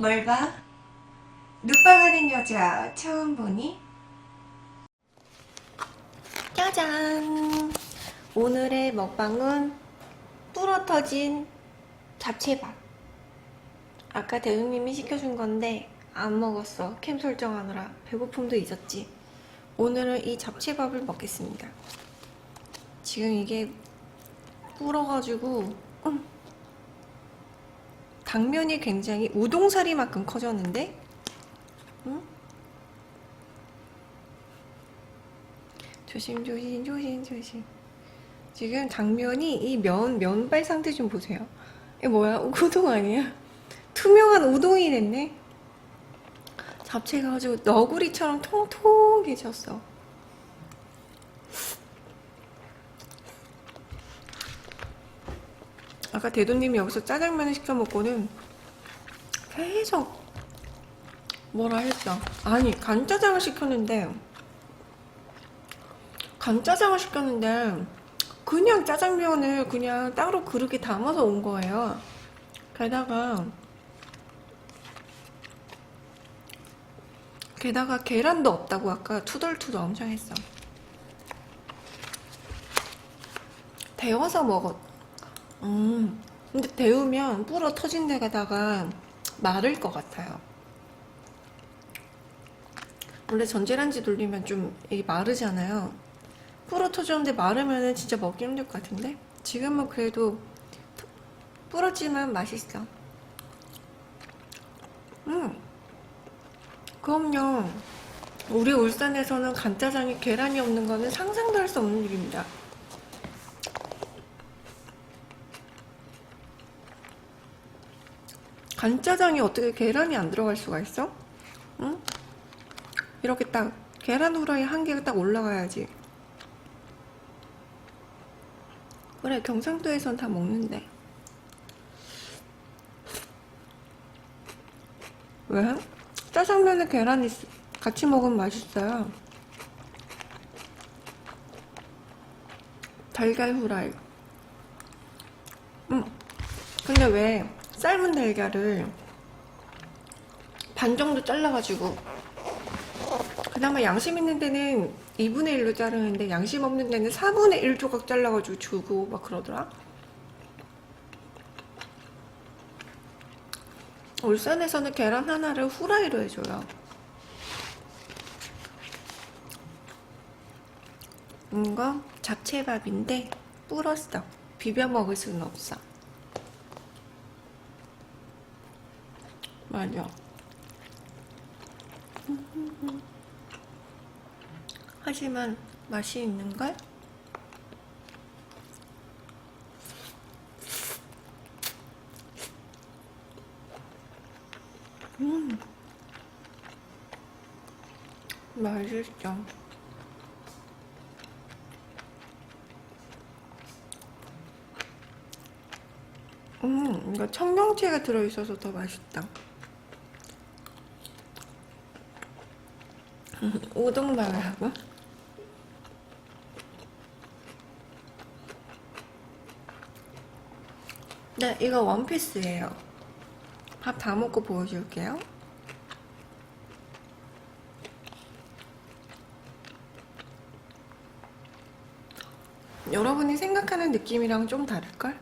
뭘 봐? 눕방하는 여자 처음 보니? 짜잔! 오늘의 먹방은 불어터진 잡채밥. 아까 대웅님이 시켜준 건데 안 먹었어. 캠 설정하느라 배고픔도 잊었지. 오늘은 이 잡채밥을 먹겠습니다. 지금 이게 불어가지고 음. 당면이 굉장히 우동사리만큼 커졌는데? 응? 조심 조심 조심 조심. 지금 당면이 이 면 면발 상태 좀 보세요. 이게 뭐야? 우동 아니야 투명한 우동이 됐네. 잡채가 아주 너구리처럼 통통해졌어 아까 대도님이 여기서 짜장면을 시켜 먹고는 계속 뭐라 했어. 아니 간짜장을 시켰는데 간짜장을 시켰는데 그냥 짜장면을 그냥 따로 그릇에 담아서 온 거예요. 게다가 게다가 계란도 없다고 아까 투덜투덜 엄청 했어. 데워서 먹었. 음. 근데 데우면 불어 터진 데가다가 마를 것 같아요. 원래 전자레인지 돌리면 좀 이게 마르잖아요. 불어 터졌는데 마르면은 진짜 먹기 힘들 것 같은데? 지금은 그래도 불었지만 맛있어. 음. 그럼요. 우리 울산에서는 간짜장에 계란이 없는 거는 상상도 할 수 없는 일입니다. 간짜장에 어떻게 계란이 안 들어갈 수가 있어? 응? 이렇게 딱 계란 후라이 한 개가 딱 올라가야지. 그래 경상도에선 다 먹는데. 왜? 짜장면에 계란이 있- 같이 먹으면 맛있어요. 달걀 후라이. 응. 근데 왜 삶은 달걀을 반 정도 잘라가지고 그나마 양심 있는 데는 2분의 1로 자르는데 양심 없는 데는 4분의 1 조각 잘라가지고 주고 막 그러더라. 울산에서는 계란 하나를 후라이로 해줘요. 이거 잡채밥인데 불었어. 비벼 먹을 수는 없어. 맞아. 하지만 맛이 있는걸? 음. 맛있어. 음, 이거 청경채가 들어있어서 더 맛있다. 우동 말하고? 네, 이거 원피스예요. 밥 다 먹고 보여줄게요. 여러분이 생각하는 느낌이랑 좀 다를걸?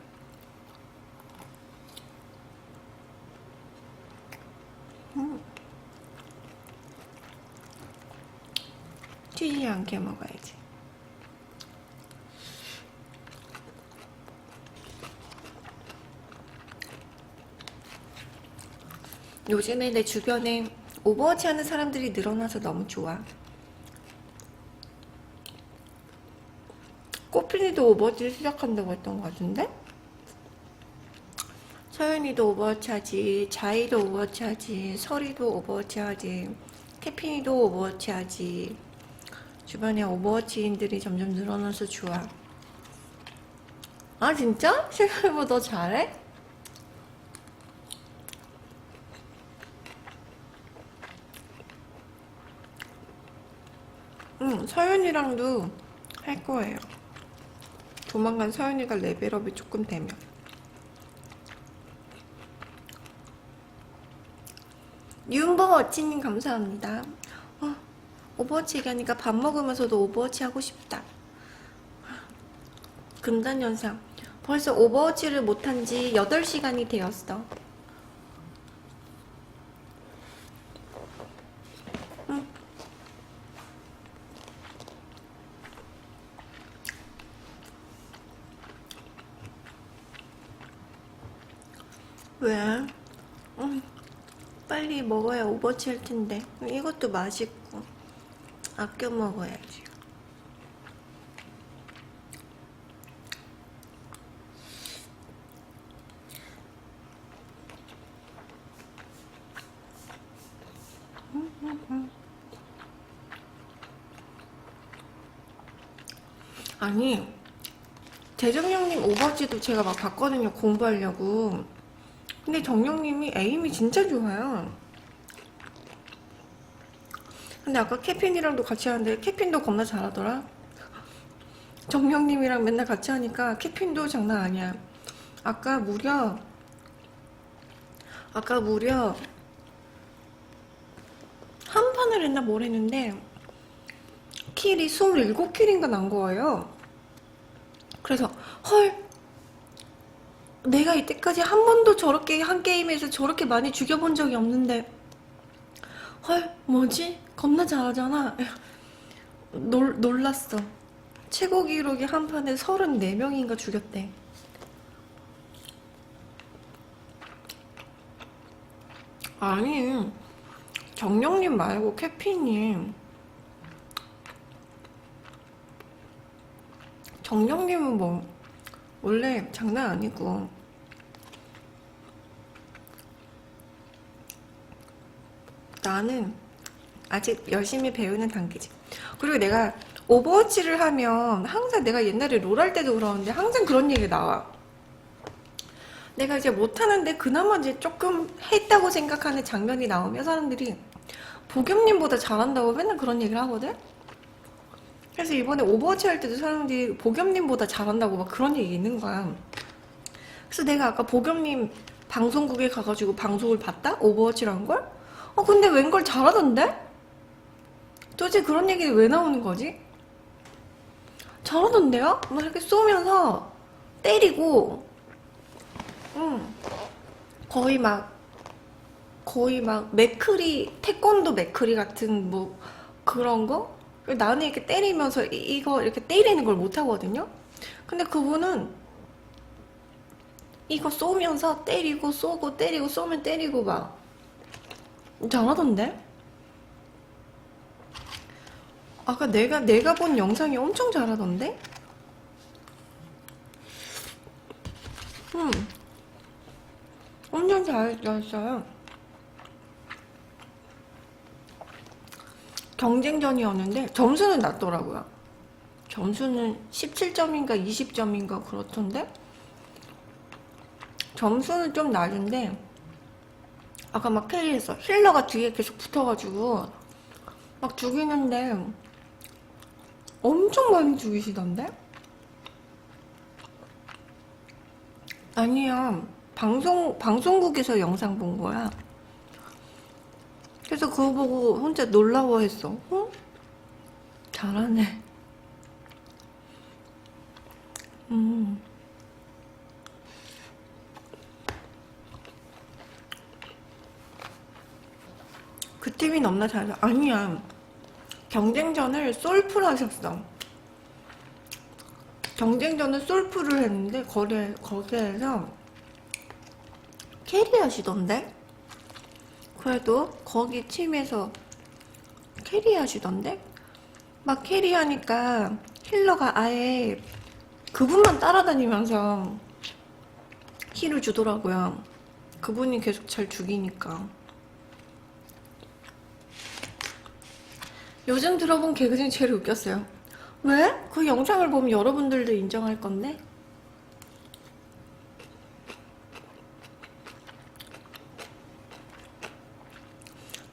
음. 튀지 않게 먹어야지. 요즘에 내 주변에 오버워치 하는 사람들이 늘어나서 너무 좋아. 꽃핀이도 오버워치 시작한다고 했던 것 같은데? 서연이도 오버워치 하지, 자이도 오버워치 하지, 설이도 오버워치 하지, 태핀이도 오버워치 하지. 주변에 오버워치인들이 점점 늘어나서 좋아. 아, 진짜? 생각해보다 너 잘해? 응, 서연이랑도 할 거예요. 조만간 서연이가 레벨업이 조금 되면. 윤버워치님 감사합니다. 어, 오버워치 얘기하니까 밥 먹으면서도 오버워치 하고 싶다. 금단 현상. 벌써 오버워치를 못한 지 8시간이 되었어. 응. 왜? 응. 빨리 먹어야 오버워치 할 텐데. 이것도 맛있고. 아껴 먹어야지. 아니 대정령님 오버워치도 제가 막 봤거든요 공부하려고 근데 정령님이 에임이 진짜 좋아요 근데 아까 캐핀이랑도 같이 하는데 캐핀도 겁나 잘하더라 정령님이랑 맨날 같이 하니까 캐핀도 장난 아니야 아까 무려 아까 무려 한 판을 했나 뭘 했는데 킬이 27킬인가 난 거예요. 그래서 헐 내가 이때까지 한 번도 저렇게 한 게임에서 저렇게 많이 죽여본 적이 없는데 헐 뭐지? 겁나 잘하잖아. 놀, 놀랐어. 최고 기록이 한 판에 34명인가 죽였대. 아니 정령님 말고 캐피님 정령님은 뭐 원래 장난 아니고 나는 아직 열심히 배우는 단계지. 그리고 내가 오버워치를 하면 항상 내가 옛날에 롤 할 때도 그러는데 항상 그런 얘기 나와. 내가 이제 못하는데 그나마 이제 조금 했다고 생각하는 장면이 나오면 사람들이 보겸님보다 잘한다고 맨날 그런 얘기를 하거든? 그래서 이번에 오버워치 할 때도 사람들이 보겸님보다 잘한다고 막 그런 얘기 있는 거야. 그래서 내가 아까 보겸님 방송국에 가가지고 방송을 봤다? 오버워치라는 걸? 어, 근데 웬걸 잘하던데? 도대체 그런 얘기는 왜 나오는 거지? 잘하던데요? 막 이렇게 쏘면서 때리고, 응. 거의 막, 거의 막 맥크리, 태권도 맥크리 같은 뭐 그런 거? 나는 이렇게 때리면서 이- 이거 이렇게 때리는 걸 못 하거든요? 근데 그분은 이거 쏘면서 때리고 쏘고 때리고 쏘면 때리고 막 잘하던데? 아까 내가 내가 본 영상이 엄청 잘하던데? 음, 엄청 잘 잘했어요. 경쟁전이었는데 점수는 낮더라고요. 점수는 17점인가 20점인가 그렇던데? 점수는 좀 낮은데 아까 막 캐리했어. 힐러가 뒤에 계속 붙어가지고 막 죽이는데 엄청 많이 죽이시던데? 아니야. 방송, 방송국에서 영상 본 거야. 그래서 그거 보고 혼자 놀라워했어. 어? 잘하네. 음. 그 팀이 너무나 잘해. 아니야. 경쟁전을 솔프로 하셨어. 경쟁전을 솔프를 했는데 거기 거기에서 캐리하시던데? 그래도 거기 팀에서 캐리하시던데? 막 캐리하니까 힐러가 아예 그분만 따라다니면서 힐을 주더라고요. 그분이 계속 잘 죽이니까. 요즘 들어본 개그 중에 제일 웃겼어요. 왜? 그 영상을 보면 여러분들도 인정할 건데?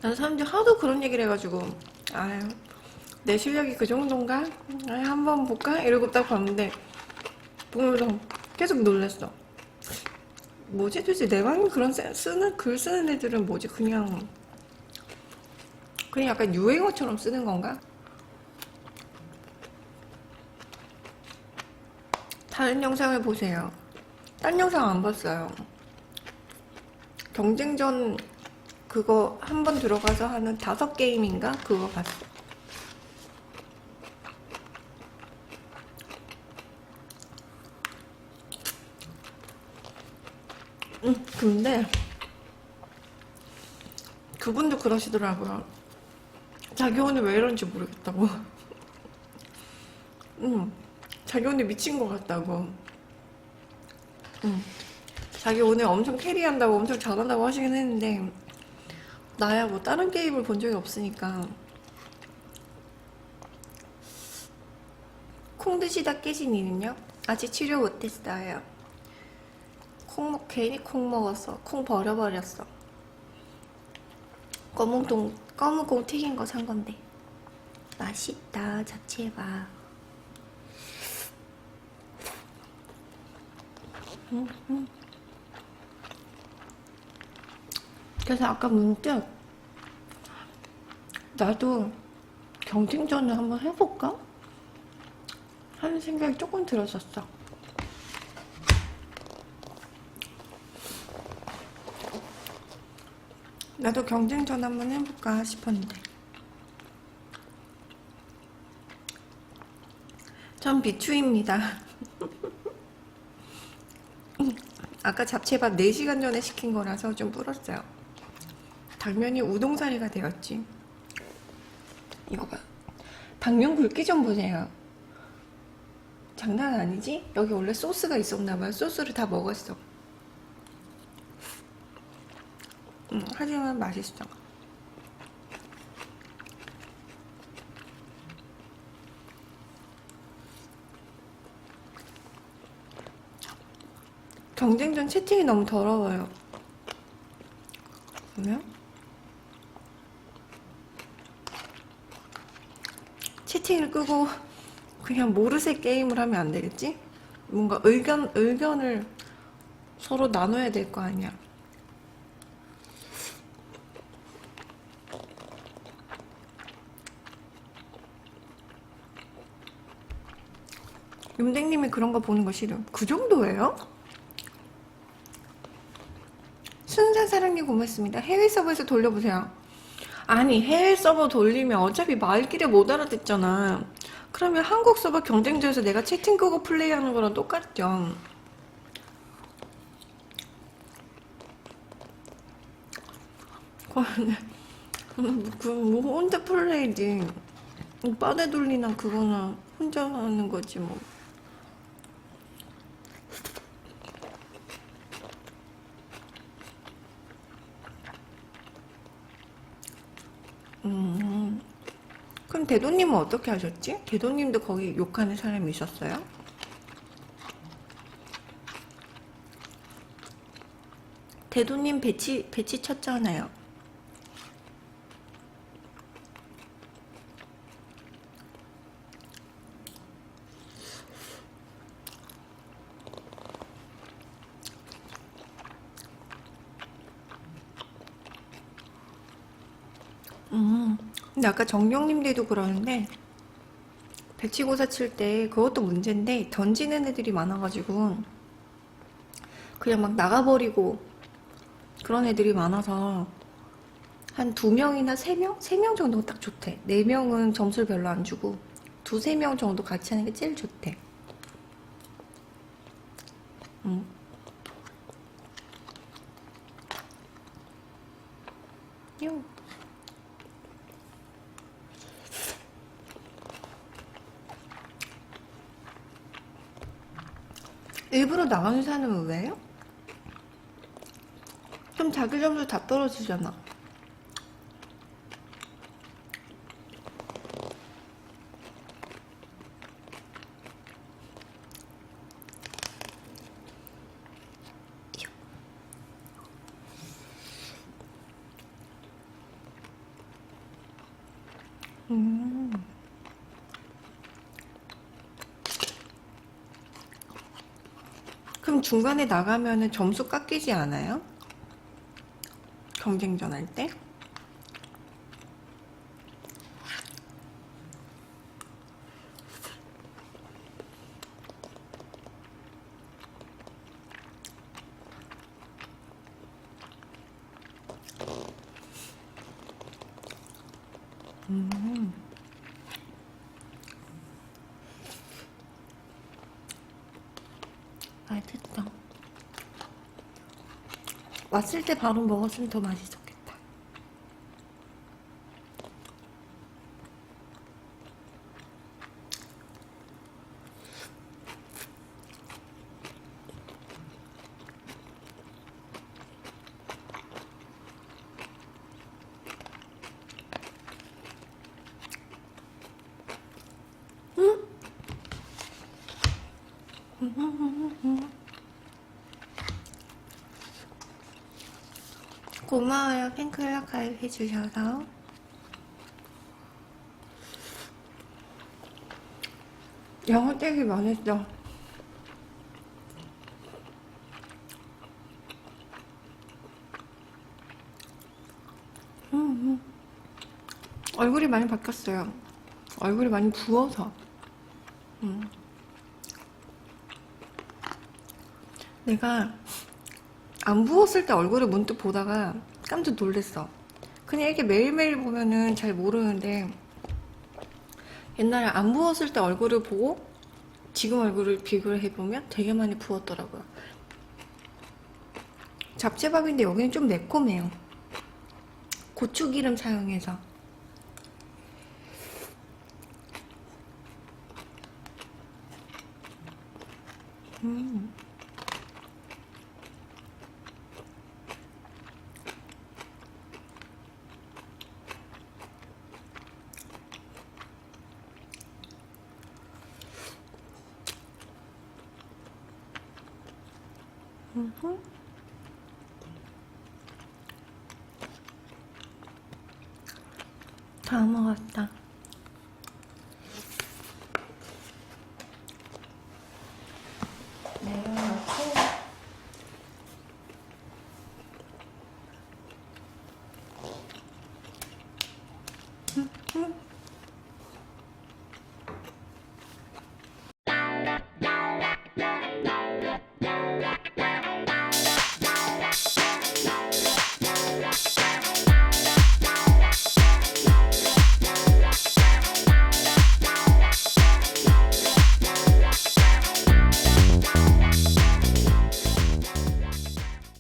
난 사람들이 하도 그런 얘기를 해가지고 아유 내 실력이 그 정도인가? 아유 한번 볼까? 이러고 딱 봤는데 보면서 계속 놀랐어 뭐지 도대체 내방 그런 세- 쓰는 글 쓰는 애들은 뭐지 그냥 그냥 약간 유행어처럼 쓰는 건가? 다른 영상을 보세요. 딴 영상 안 봤어요. 경쟁전 그거 한 번 들어가서 하는 다섯 게임인가? 그거 봤어. 응, 근데 그분도 그러시더라고요. 자기 오늘 왜 이런지 모르겠다고. 응, 자기 오늘 미친 것 같다고. 응, 자기 오늘 엄청 캐리한다고 엄청 잘한다고 하시긴 했는데 나야 뭐 다른 게임을 본 적이 없으니까 콩 드시다 깨진 이는요? 아직 치료 못했어요. 콩 먹, 괜히 콩 먹었어. 콩 버려버렸어. 검은콩, 검은콩 튀긴 거 산 건데. 맛있다, 자체가. 음, 음. 그래서 아까 문득 나도 경쟁전을 한번 해볼까? 하는 생각이 조금 들었었어. 나도 경쟁전 한번 해볼까 싶었는데. 전 비추입니다. 아까 잡채밥 4시간 전에 시킨 거라서 좀 불었어요. 당면이 우동사리가 되었지. 이거 봐. 당면 굵기 좀 보세요. 장난 아니지? 여기 원래 소스가 있었나봐요. 소스를 다 먹었어. 음, 하지만 맛있어. 경쟁전 채팅이 너무 더러워요. 보면 채팅을 끄고 그냥 모르쇠 게임을 하면 안 되겠지? 뭔가 의견 의견을 서로 나눠야 될 거 아니야. 윤댕님이 그런 거 보는 거 싫음. 그 정도예요? 순산 사랑님 고맙습니다. 해외 서버에서 돌려보세요. 아니 해외 서버 돌리면 어차피 말길에 못 알아듣잖아. 그러면 한국 서버 경쟁전에서 내가 채팅 끄고 플레이하는 거랑 똑같죠. 그뭐 혼자 플레이지. 빠데 돌리나 그거나 혼자 하는 거지 뭐. 음. 그럼 대도님은 어떻게 하셨지? 대도님도 거기 욕하는 사람이 있었어요? 대도님 배치 배치 쳤잖아요. 음. 근데 아까 정경님들도 그러는데 배치고사 칠 때 그것도 문제인데 던지는 애들이 많아가지고 그냥 막 나가버리고 그런 애들이 많아서 한 두 명이나 세 명? 세 명 정도가 딱 좋대. 네 명은 점수를 별로 안 주고 두세 명 정도 같이 하는 게 제일 좋대. 음. 요. 일부러 나가는 사람은 왜요? 그럼 자기 점수 다 떨어지잖아. 음. 중간에 나가면 점수 깎이지 않아요? 경쟁전 할 때? 음. 왔을 때 바로 먹었으면 더 맛있었겠다. 고마워요. 팬클럽 가입해주셔서. 영어 되게 맛있어. 음, 음. 얼굴이 많이 바뀌었어요. 얼굴이 많이 부어서. 음. 내가 안 부었을 때 얼굴을 문득 보다가 깜짝 놀랐어. 그냥 이렇게 매일매일 보면은 잘 모르는데 옛날에 안 부었을 때 얼굴을 보고 지금 얼굴을 비교를 해보면 되게 많이 부었더라고요. 잡채밥인데 여기는 좀 매콤해요. 고추기름 사용해서. 음. 음. 다 먹었다. 네, yeah.